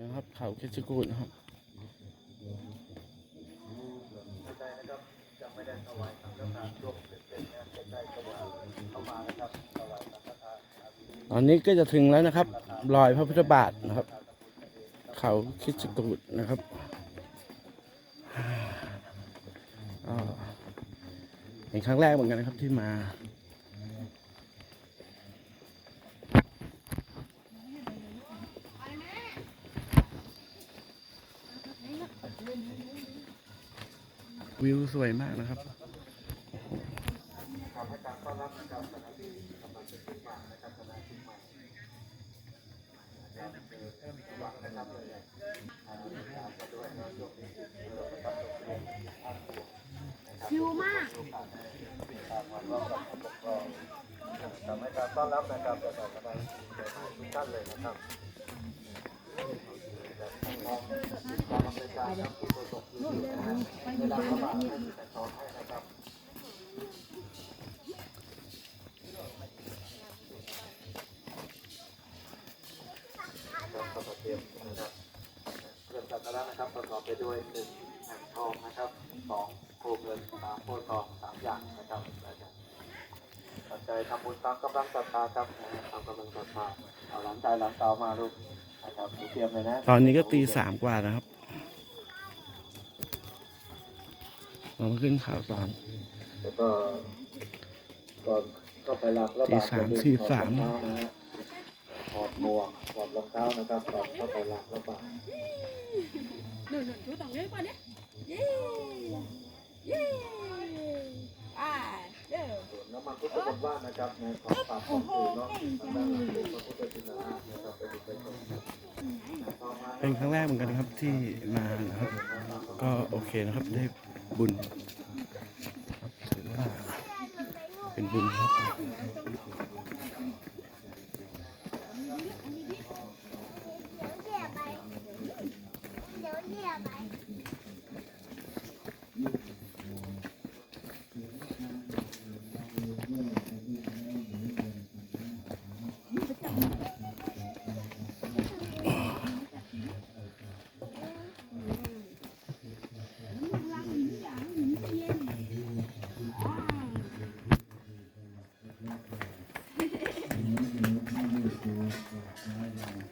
นะครับเขาคิดจกูดนะครับตอนนี้ก็จะถึงแล้วนะครับรอยพระพุทธบาทนะครับ เขาคิดจกูดนะครับเป็นครั้งแรกเหมือนกันนะครับที่มา วิวสวยมากนะครับชิวมากทำให้การต้อนรับนะครับจะต่อไปทุกท่านเลยนะครับก็มา เตรียมนะครับเครื่องสักการะนะครับประกอบไปด้วยหนึ่งแผ่นทองนะครับสองโคเงินสามโพธิ์ทองสามอย่างนะครับนะครับปัจจัยทำบุญตามกำลังศรัทธาครับตามกำลังศรัทธาเอาหลังใจหลังเตามาลูกนะครับเตรียมเลยนะ ตอนนี้ก็ตีสามกว่านะครับ เรามาขึ้นเขาตอน แล้วก็ก่อนเข้าไปหลับแล้วตีสามสี่สาม ถอดหมวกถอดรองเท้านะครับก่อนเข้าไปหลับแล้วบาหนึ่งหนึ่งตัวต่างเยอะกว่านี้เย้เย้อ่าเด้อส่วนน้ำมันพุทธบนว่านนะครับในของปากของคือเนาะทางด้านหลังเป็นพระพุทธชินราชนะครับไปดูไปชมครับต่อมา เป็นครั้งแรกเหมือนกันนะครับที่มานะครับ ก็โอเคนะครับได้ บุญถือว่าเป็นบุญครับเดี๋ยวเดี๋ยวไป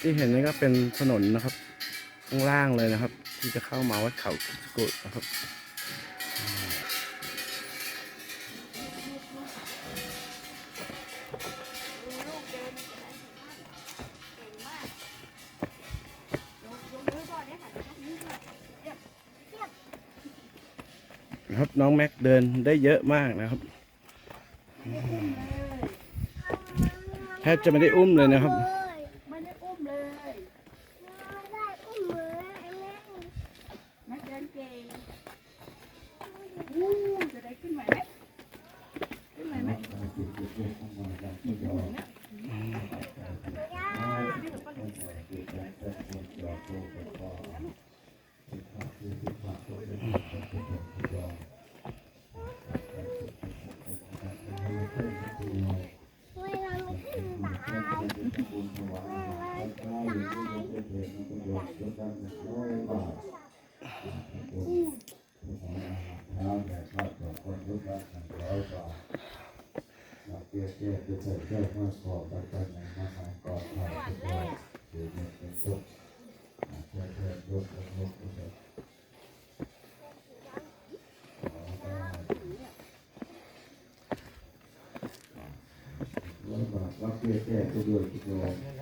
ที่เห็นนี่ก็เป็นถนนนะครับ ข้างล่างเลยนะครับ ที่จะเข้ามาวัดเขาคิดจกูดนะครับนะครับน้องแม็กเดินได้เยอะมากนะครับแทบจะไม่ได้อุ้มเลยนะครับ กแยกว่าปัจจัยมาหาก่อนผ่วยกแล้ว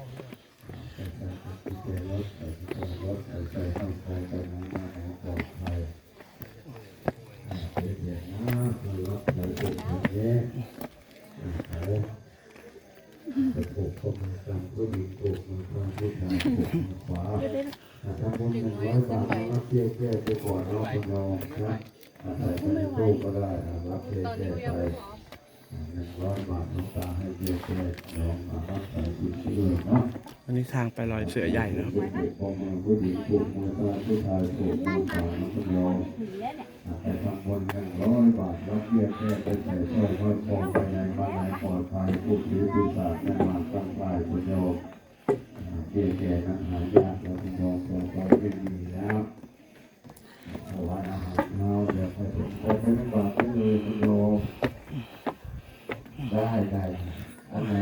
ใส่ใจติดใส่ใจรถใส่ใจห้องใจใจในมาหาก่อนไปเดี๋ยวนะรับใจเป็นแยก ไปผูกข้อมือกลางผู้หญิงผูกมือกลางผู้ชายผูกมือขวาถ้าคนหนึ่งร้อยบาทรับเบี้ยแก้ไปก่อนเราคนเรานะใส่ไปในตู้ก็ได้รับเบี้ยแก้ไปหนึ่งร้อยบาทหลวงตาให้เบียแก้ลองมารับใส่บุญที่ด้วยเนาะอันนี้ทางไปลอยเสือใหญ่นะครับผู้หญิงพอมาผู้หญิงผูกมือตาผู้ชายผูกมือขวาน้องคุณโยมถือแล้วเนี่ยไปทำบุญหนึ่งร้อยบาทรับเบียแก้ไปใส่สร้อยห้อยคอไปในบ้านในปลอดภัยผู้ถือปีศาจไม่มาก คุณโยมเบียร์แก้นั้นหายากแล้วคุณโยมต่อไปไม่มีแล้วถวายอาหารเช้าเดี๋ยวไปถึงขอไปไม่บาทได้เลยคุณโยมได้ได้อันไหน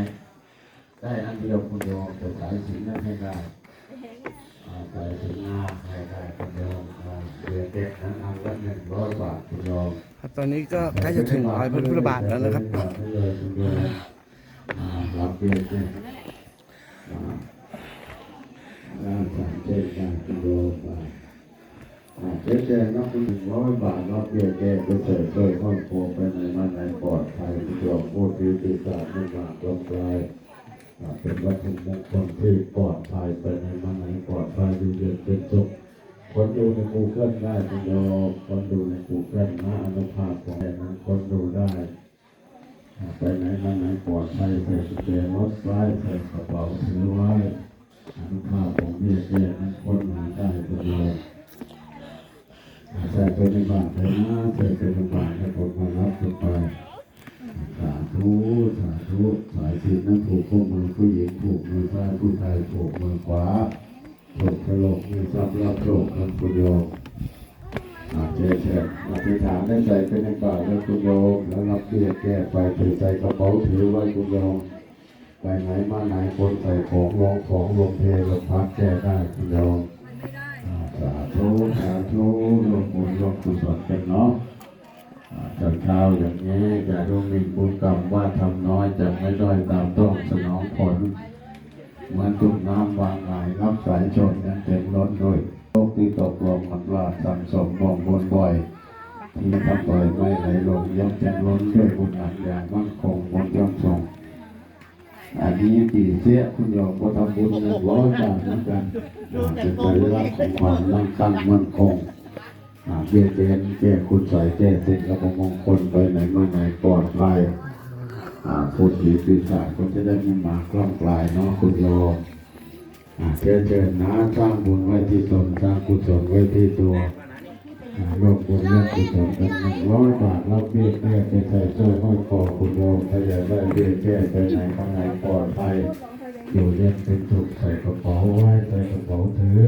ได้อันเดียวคุณโยมแต่สายสินนั้นให้ได้อ่าสายสินหน้าให้ได้คุณโยมเดือนเด็กนั้นอันละหนึ่งร้อยบาทคุณโยมครับตอนนี้ก็ใกล้จะถึงร้อยพระพุทธบาทแล้วนะครับ รับเดือนเด็กอ่าอ่าสามเจ็ดบาทคุณโยมอ่าอ่าเจ๊แจงนับหนึ่งร้อยบาทรับเบี้ยแก้ไปเสริมช่วยครอบครัวไปในมันในปลอดภัยคุณโยมพูดดีตีสามไม่บาปลงปลายเป็นวัตถุมงคลที่ปลอดภัยไปในมันไหนปลอดภัยดูเดือดเป็นสุขคนดูในกูเกิลได้คุณโยมคนดูในกูเกิลนะอนุภาพของแห่นั้นคนดูได้ ไปไหนมาไหนปลอดภัยใส่กุญแจรถไว้ใส่กระเป๋าถือไว้อนุภาพของเบี้ยแก้นั้นคนหาได้คุณโยมอ่าใส่ไปในบ้านไปนะ อาเจเชญอธิษฐานได้ใส่ไปในบาตรแล้วคุณโยมแล้วรับเบี้ยแก้ไปถือใส่กระเป๋าถือไว้คุณโยมไปไหนมาไหนคนใส่ของลงของลงเทลงพักแก้ได้คุณโยมอ่าสาธุสาธุรวมบุญรวมกุศลกันเนาะตอนเช้าอย่างนี้อย่ารู้มีบุญกรรมว่าทำน้อยจะไม่ด้อยตามต้องสนองผลเหมือนตุกน้ำวางไหายรับสายชนนั้นเต็มล้นด้วย โลกที่ตกลงมันว่าสังสมบ่งบนบ่อย ที่ทำบ่อยไม่ไหลลงยังจะล้นด้วยบุญอันอย่างมั่นคงบนย่อมทรงอันนี้ปีเสียคุณโยมก็ทำบุญหนึ่งร้อยบาทเหมือนกันอ่าเป็นสัญลักของความมั่งคั่งมั่นคงอ่เบี้ยเจนแก้คุณใส่แก้สิ่งกระมงคลไปไหนมาไหนปลอดภัยอ่าพูดผีปีศาจก็จะได้ไม่มากล้องกลายเนาะคุณโยมอ่า เชิญเชิญนะสร้างบุญไว้ที่ตนสร้างกุศลไว้ที่ตัวอ่ารวมบุญรวมกุศลกันหนึ่งร้อยบาทรับเบี้ยแก้ไปใส่สร้อยห้อยคอคุณโยมถ้าอยากได้เบี้ยแก้ไปไหนมาไหนปลอดภัยอยู่เย็นเป็นสุขใส่กระเป๋าไว้ใส่กระเป๋าถือ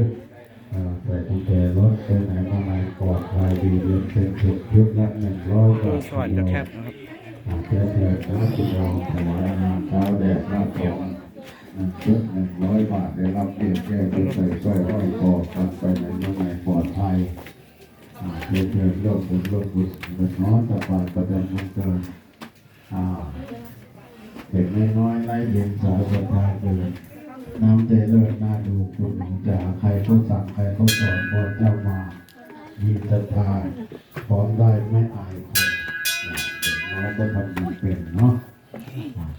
อ่าใส่กุญแจรถไปไหนมาไหนปลอดภัยดีเรียนเป็นสุดยุคละหนึ่งร้อยบาทสวรรค์จะแคบนะครับอ่าแค่เถิดนะคุณรองถวายอาหารเช้าแดดหน้าฝนหนึ่ง ชุดหนึ่งร้อยบาทได้รับเบี้ยแก้ไปใส่สร้อยห้อยคอกันไปไหนมาไหนปลอดภัยอ่าเถิดเถิดโลกบุญโลกบุญเดือดร้อนตะปาดประเด็นมันเกินอ่าเด็กน้อยไล่เลี้ยงสาวประทานเกินน้ำใจเลิศน่าดูคุณหนูจ๋าใครเขาสั่งใครเขาสอนพอเจ้ามามีศรัทธาพร้อมได้ไม่อายคนเด็กน้อยก็ทำดีเป็นเนาะ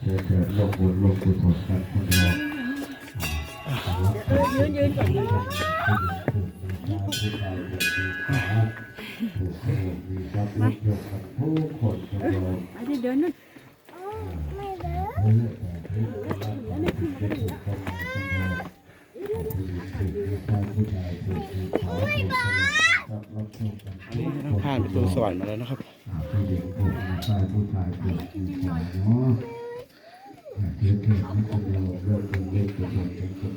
เกิดเกิดโลกบุญโลกกุศลกันคุณโยมยืนยืนก่อนมาไม่ได้เดินนู่นเฮ้ยแต่เฮ้ยแต่ละคนเป็นบุคคลคนเดียวผู้ชายผู้ชายผู้หญิงผู้ชายรับรับโชคกันอันนี้เราผ่านประตูสวรรค์มาแล้วนะครับ ชายผู้ชายผู้ชายผู้ชายเนาะเทียบเทียบไม่เดียวเรื่องเรื่องเรื่องเรื่อง